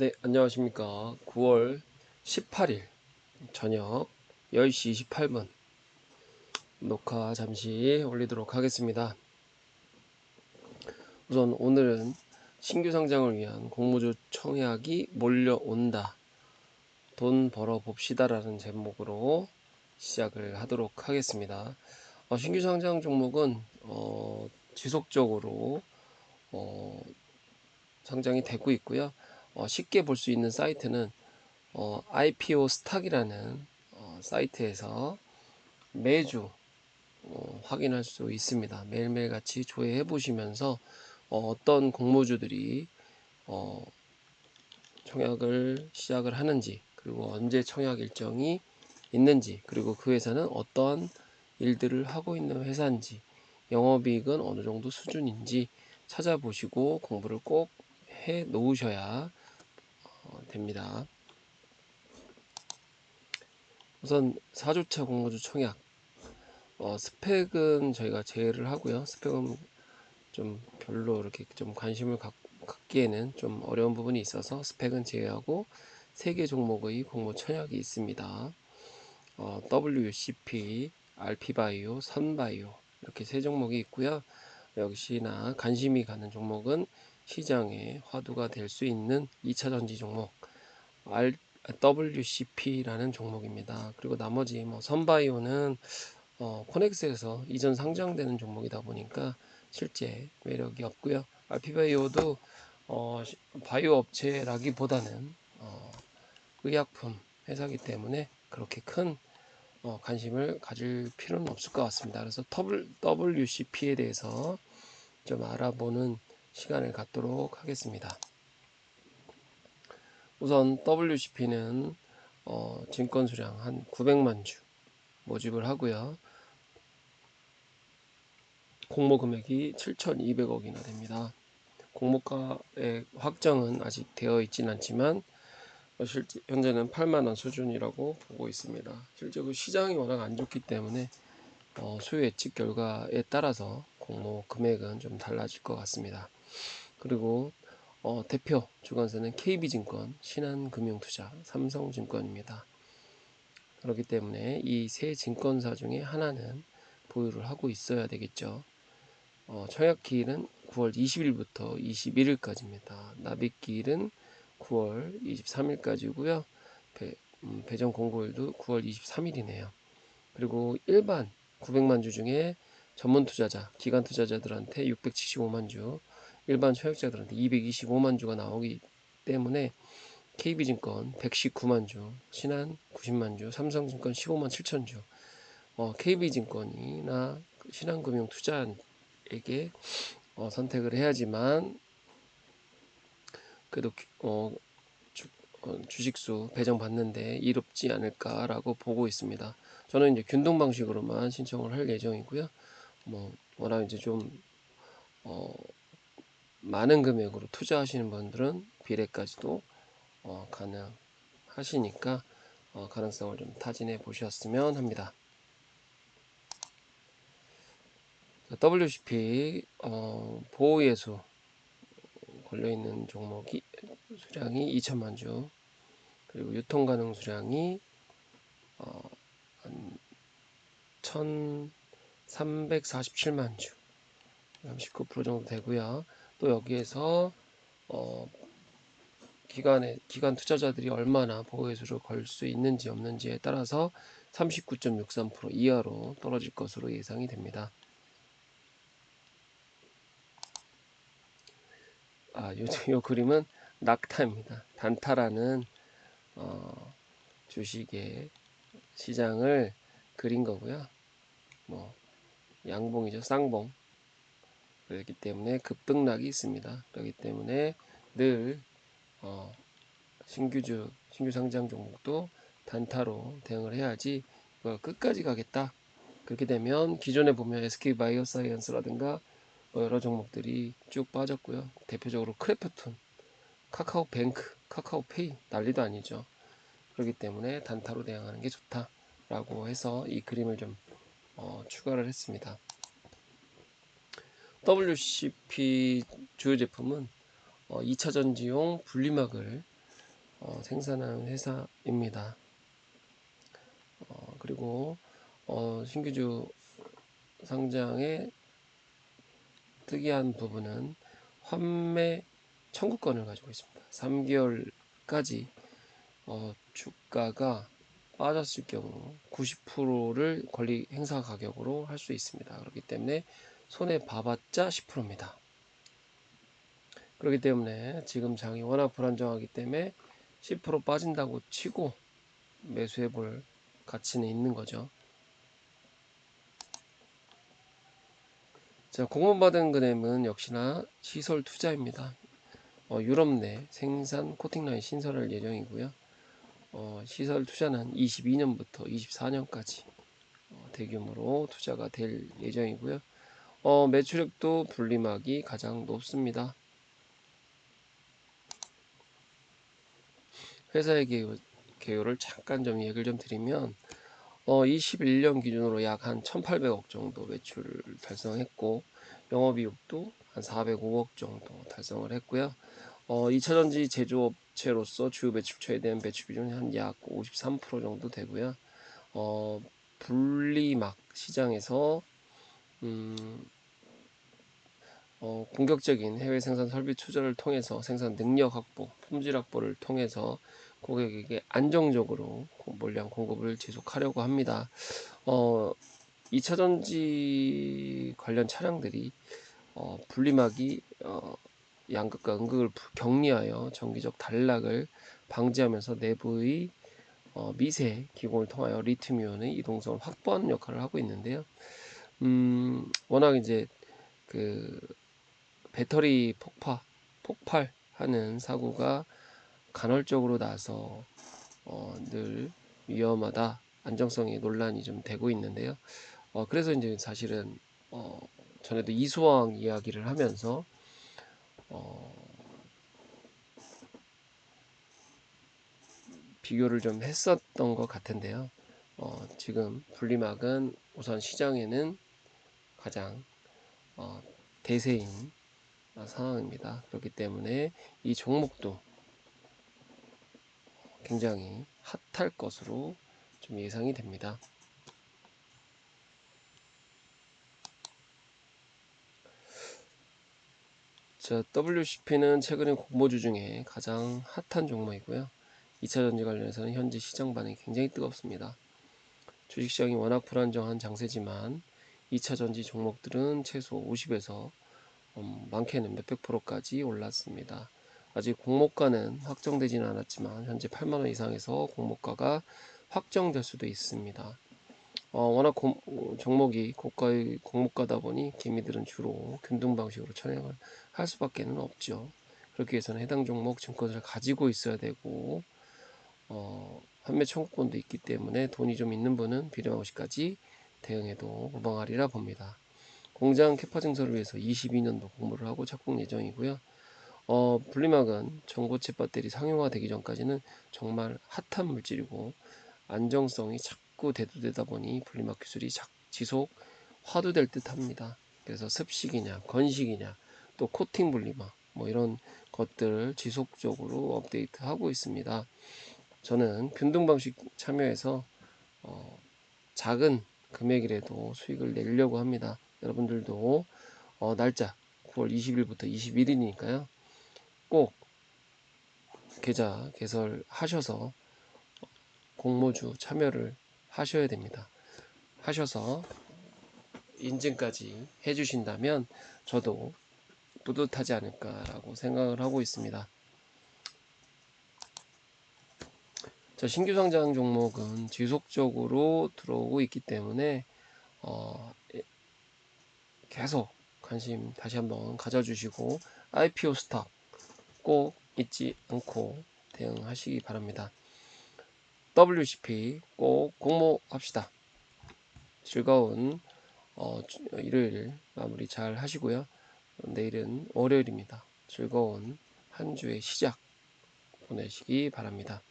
네, 안녕하십니까. 9월 18일 저녁 10시 28분 녹화 잠시 올리도록 하겠습니다. 우선 오늘은 신규 상장을 위한 공모주 청약이 몰려온다. 돈 벌어 봅시다 라는 제목으로 시작을 하도록 하겠습니다. 어, 신규 상장 종목은 어, 지속적으로 어, 상장이 되고 있고요. 어, 쉽게 볼 수 있는 사이트는 어, IPO 스탁이라는 어, 사이트에서 매주 어, 확인할 수 있습니다. 매일매일 같이 조회해 보시면서 어, 떤 공모주들이 어, 청약을 시작을 하는지 그리고 언제 청약 일정이 있는지 그리고 그 회사는 어떤 일들을 하고 있는 회사인지 영업이익은 어느 정도 수준인지 찾아보시고 공부를 꼭 해 놓으셔야 어, 됩니다. 우선 4주차 공모주 청약 어, 스펙은 저희가 제외를 하고요. 스펙은 좀 별로 이렇게 좀 관심을 갖, 갖기에는 좀 어려운 부분이 있어서 스펙은 제외하고 세개 종목의 공모 청약이 있습니다. 어, WCP, RP바이오, 선바이오 이렇게 세 종목이 있고요. 역시나 관심이 가는 종목은 시장에 화두가 될 수 있는 2차 전지 종목 R, WCP라는 종목입니다. 그리고 나머지 뭐 선바이오는 어, 코넥스에서 이전 상장되는 종목이다 보니까 실제 매력이 없고요. RP바이오도 어, 바이오 업체라기보다는 어, 의약품 회사기 때문에 그렇게 큰 어, 관심을 가질 필요는 없을 것 같습니다. 그래서 WCP에 대해서 좀 알아보는 시간을 갖도록 하겠습니다. 우선 WCP는 어, 증권 수량 한 900만 주 모집을 하고요. 공모 금액이 7,200억이나 됩니다. 공모가의 확정은 아직 되어 있진 않지만 실제 현재는 8만 원 수준이라고 보고 있습니다. 실제 그 시장이 워낙 안 좋기 때문에 어, 수요 예측 결과에 따라서 공모 금액은 좀 달라질 것 같습니다. 그리고 어, 대표 주관사는 KB증권, 신한금융투자, 삼성증권입니다. 그렇기 때문에 이 세 증권사 중에 하나는 보유를 하고 있어야 되겠죠. 어, 청약기일은 9월 20일부터 21일까지입니다. 납입기일은 9월 23일까지고요. 배, 음, 배정 공고일도 9월 23일이네요. 그리고 일반 900만 주 중에 전문 투자자, 기관 투자자들한테 675만 주, 일반 청약자들한테 225만 주가 나오기 때문에 KB증권 119만 주, 신한 90만 주, 삼성증권 15만 7천 주, 어, KB증권이나 신한금융 투자에게 어, 선택을 해야지만 그래도 어, 주, 어, 주식수 배정 받는데 이롭지 않을까라고 보고 있습니다. 저는 이제 균등 방식으로만 신청을 할 예정이고요. 뭐 워낙 이제 좀 어, 많은 금액으로 투자하시는 분들은 비례까지도 어, 가능하시니까 어, 가능성을 좀 타진해 보셨으면 합니다. WCP 어, 보호예수 걸려있는 종목이 수량이 2천만 주 그리고 유통 가능 수량이 어, 한 1,347만 주39% 정도 되고요. 또 여기에서 어, 기관의 기관 투자자들이 얼마나 보호예수를 걸 수 있는지 없는지에 따라서 39.63% 이하로 떨어질 것으로 예상이 됩니다. 아, 요, 요 그림은 낙타입니다. 단타라는 어, 주식의 시장을 그린 거고요. 뭐 양봉이죠, 쌍봉. 그렇기 때문에 급등락이 있습니다. 그렇기 때문에 늘 어, 신규주 신규 상장 종목도 단타로 대응을 해야지 이걸 끝까지 가겠다. 그렇게 되면 기존에 보면 SK 바이오사이언스라든가 뭐 여러 종목들이 쭉 빠졌고요. 대표적으로 크래프톤, 카카오뱅크, 카카오페이 난리도 아니죠. 그렇기 때문에 단타로 대응하는 게 좋다라고 해서 이 그림을 좀 어, 추가를 했습니다. WCP 주요 제품은 어, 2차 전지용 분리막을 어, 생산하는 회사입니다. 어, 그리고 어, 신규주 상장의 특이한 부분은 환매 청구권을 가지고 있습니다. 3개월까지 어, 주가가 빠졌을 경우 90%를 권리 행사 가격으로 할 수 있습니다. 그렇기 때문에 손에 봐봤자 10%입니다. 그렇기 때문에 지금 장이 워낙 불안정하기 때문에 10% 빠진다고 치고 매수해 볼 가치는 있는 거죠. 자, 공모받은 그램은 역시나 시설 투자입니다. 어, 유럽 내 생산 코팅라인 신설할 예정이고요. 어, 시설 투자는 22년부터 24년까지 어, 대규모로 투자가 될 예정이고요. 어, 매출액도 분리막이 가장 높습니다. 회사의 개요, 개요를 잠깐 좀 얘기를 좀 드리면 어, 21년 기준으로 약 한 1,800억 정도 매출을 달성했고 영업이익도 한 405억 정도 달성을 했고요. 어, 2차전지 제조업 체로서 주요 매출처에 대한 매출 비중이 한 약 53% 정도 되고요. 어, 분리막 시장에서 음, 어, 공격적인 해외 생산 설비 투자를 통해서 생산 능력 확보, 품질 확보를 통해서 고객에게 안정적으로 물량 공급을 지속하려고 합니다. 어, 2차 전지 관련 차량들이 어, 분리막이 어, 양극과 음극을 격리하여 정기적 단락을 방지하면서 내부의 어, 미세 기공을 통하여 리튬이온의 이동성을 확보하는 역할을 하고 있는데요. 음, 워낙 이제 그 배터리 폭파, 폭발하는 사고가 간헐적으로 나서 어, 늘 위험하다, 안정성이 논란이 좀 되고 있는데요. 어, 그래서 이제 사실은 어, 전에도 이수왕 이야기를 하면서 어, 비교를 좀 했었던 것 같은데요. 어, 지금 분리막은 우선 시장에는 가장 어, 대세인 상황입니다. 그렇기 때문에 이 종목도 굉장히 핫할 것으로 좀 예상이 됩니다. 자, WCP는 최근에 공모주 중에 가장 핫한 종목이고요. 2차 전지 관련해서는 현재 시장 반응이 굉장히 뜨겁습니다. 주식시장이 워낙 불안정한 장세지만 2차 전지 종목들은 최소 50에서 음, 많게는 몇백 프로까지 올랐습니다. 아직 공모가는 확정되지는 않았지만 현재 8만원 이상에서 공모가가 확정될 수도 있습니다. 어, 워낙 고, 종목이 고가의 공모가다 보니 개미들은 주로 균등 방식으로 천행을 할 수밖에 는 없죠. 그렇기 위해서는 해당 종목 증권을 가지고 있어야 되고 어, 판매 청구권도 있기 때문에 돈이 좀 있는 분은 비례한 시까지 대응해도 무방하리라 봅니다. 공장 캐파 증설을 위해서 22년도 공모를 하고 착공 예정이고요. 어, 분리막은 전고체 배터리 상용화되기 전까지는 정말 핫한 물질이고 안정성이 자꾸 대두되다 보니 분리막 기술이 지속 화두될 듯 합니다. 그래서 습식이냐 건식이냐 또 코팅 분리막 뭐 이런 것들을 지속적으로 업데이트하고 있습니다. 저는 균등 방식 참여해서 어, 작은 금액이라도 수익을 내려고 합니다. 여러분들도 어, 날짜 9월 20일부터 21일이니까요. 꼭 계좌 개설하셔서 공모주 참여를 하셔야 됩니다. 하셔서 인증까지 해주신다면 저도 뿌듯하지 않을까라고 생각을 하고 있습니다. 자, 신규 상장 종목은 지속적으로 들어오고 있기 때문에 어, 계속 관심 다시 한번 가져주시고 IPO 스탁 꼭 잊지 않고 대응하시기 바랍니다. WCP 꼭 공모합시다. 즐거운 어, 일요일 마무리 잘 하시고요. 내일은 월요일입니다. 즐거운 한 주의 시작 보내시기 바랍니다.